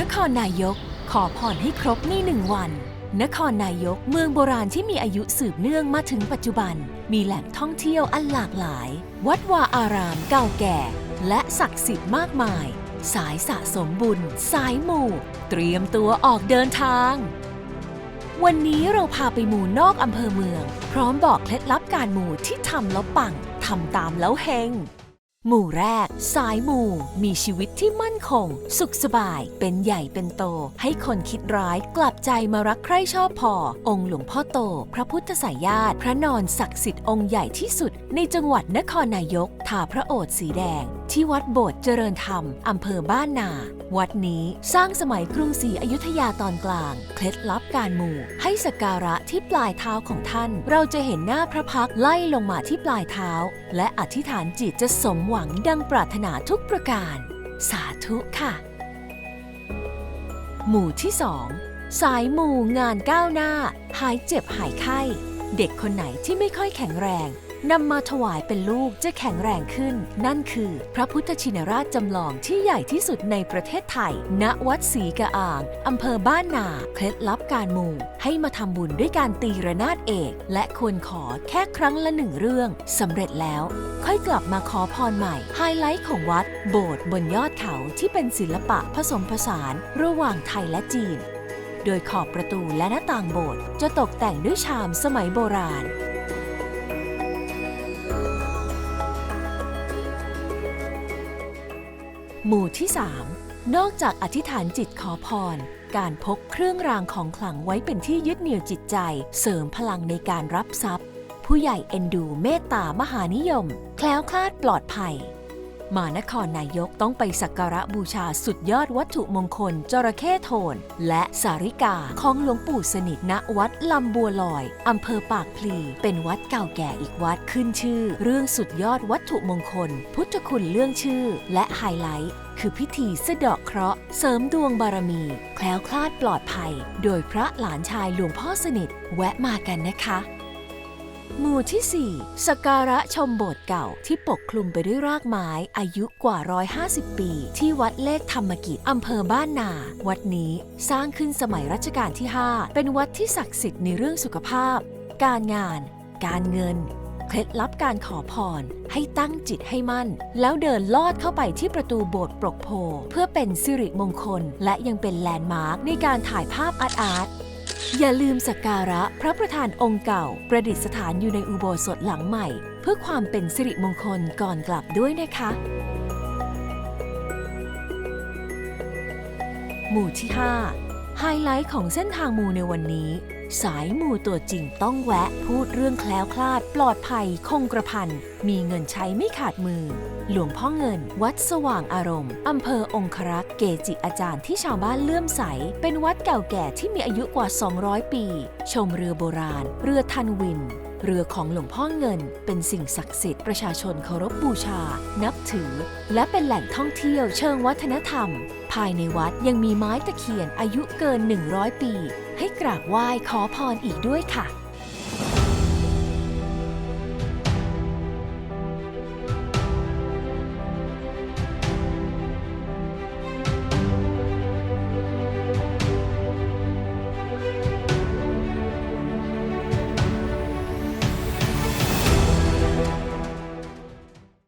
นครนายกขอพรให้ครบในหนึ่งวัน นครนายกเมืองโบราณที่มีอายุสืบเนื่องมาถึงปัจจุบัน มีแหล่งท่องเที่ยวอันหลากหลาย วัดวาอารามเก่าแก่ และศักดิ์สิทธิ์มากมาย สายสะสมบุญ สายหมู่ เตรียมตัวออกเดินทาง วันนี้เราพาไปหมู่นอกอำเภอเมือง พร้อมบอกเคล็ดลับการหมู่ที่ทำแล้วปังทำตามแล้วเฮง หมู่แรก สายหมู่ มีชีวิตที่มั่นคง สุขสบาย เป็นใหญ่เป็นโต ให้คนคิดร้ายกลับใจมารักใคร่ชอบพอ องค์หลวงพ่อโต พระพุทธสายญาติ พระนอนศักดิ์สิทธิ์องค์ใหญ่ที่สุด ในจังหวัดนครนายกทาพระโอษฐ์สีแดงที่วัดโบสถ์เจริญธรรม อำเภอบ้านนา วัดนี้สร้างสมัยกรุงศรีอยุธยาตอนกลาง เคล็ดลับการหมู่ให้สักการะที่ปลายเท้าของท่าน เราจะเห็นหน้าพระพักไล่ลงมาที่ปลายเท้า และอธิษฐานจิตจะสมหวังดังปรารถนาทุกประการ สาธุค่ะ หมู่ที่สองสายหมู่งานก้าวหน้า หายเจ็บหายไข้ เด็กคนไหนที่ไม่ค่อยแข็งแรง นำมาถวายเป็นลูกจะแข็งแรงขึ้น นั่นคือพระพุทธชินราชจำลองที่ใหญ่ที่สุดในประเทศไทย ณวัดศรีกะอ่างอำเภอบ้านนา เคล็ดลับการมูให้มาทำบุญด้วยการตีระนาดเอก และควรขอแค่ครั้งละหนึ่งเรื่องสำเร็จแล้ว ค่อยกลับมาขอพรใหม่ ไฮไลท์ของวัด โบสถ์บนยอดเขาที่เป็นศิลปะผสมผสานระหว่างไทยและจีน โดยขอบประตูและหน้าต่างโบสถ์จะตกแต่งด้วยชามสมัยโบราณ หมู่ที่ 3 นอกจากอธิษฐานจิตขอพร การพกเครื่องรางของขลังไว้เป็นที่ยึดเหนี่ยวจิตใจ เสริมพลังในการรับทรัพย์ ผู้ใหญ่เอ็นดูเมตตามหานิยม แคล้วคลาดปลอดภัย มานครนายกต้องไปสักการะบูชาสุดยอดวัตถุมงคลจระเข้โทน และสาริกาของหลวงปู่สนิทณวัดลำบัวลอย อำเภอปากพลี เป็นวัดเก่าแก่อีกวัดขึ้นชื่อ เรื่องสุดยอดวัตถุมงคล พุทธคุณเรื่องชื่อ และไฮไลท์คือพิธีสะเดาะเคราะห์เสริมดวงบารมี แคล้วคลาดปลอดภัย โดยพระหลานชายหลวงพ่อสนิทแวะมากันนะคะ หมู่ที่ 4 สการะชมโบสถ์เก่าที่ปกคลุมไปด้วยรากไม้อายุกว่า 150 ปี ที่วัดเลขธรรมกิจอำเภอบ้านนา วัดนี้สร้างขึ้นสมัยรัชกาลที่ 5 เป็นวัดที่ศักดิ์สิทธิ์ในเรื่องสุขภาพ การงาน การเงิน เคล็ดลับการขอพร ให้ตั้งจิตให้มั่น แล้วเดินลอดเข้าไปที่ประตูโบสถ์ปรกโพ เพื่อเป็นสิริมงคล และยังเป็นแลนด์มาร์คในการถ่ายภาพอาร์ตอาร์ต อย่าลืมสักการะพระประธานองค์เก่า ประดิษฐานอยู่ในอุโบสถหลังใหม่ เพื่อความเป็นสิริมงคลก่อนกลับด้วยนะคะ หมู่ที่ 5 ไฮไลท์ของเส้นทางมูในวันนี้ สายมูตัวจริงต้องแวะพูดเรื่องแคล้วคลาด ปลอดภัย คงกระพัน มีเงินใช้ไม่ขาดมือ หลวงพ่อเงิน วัดสว่างอารมณ์ อำเภอองครักษ์เกจิอาจารย์ที่ชาวบ้านเลื่อมใส เป็นวัดเก่าแก่ที่มีอายุกว่า 200 ปี ชมเรือโบราณ เรือทันวิน เรือของหลวงพ่อเงิน เป็นสิ่งศักดิ์สิทธิ์ประชาชนเคารพบูชา นับถือ และเป็นแหล่งท่องเที่ยวเชิงวัฒนธรรม ภายในวัดยังมีไม้ตะเคียนอายุเกิน 100 ปี ให้กราบไหว้ขอพรอีกด้วยค่ะ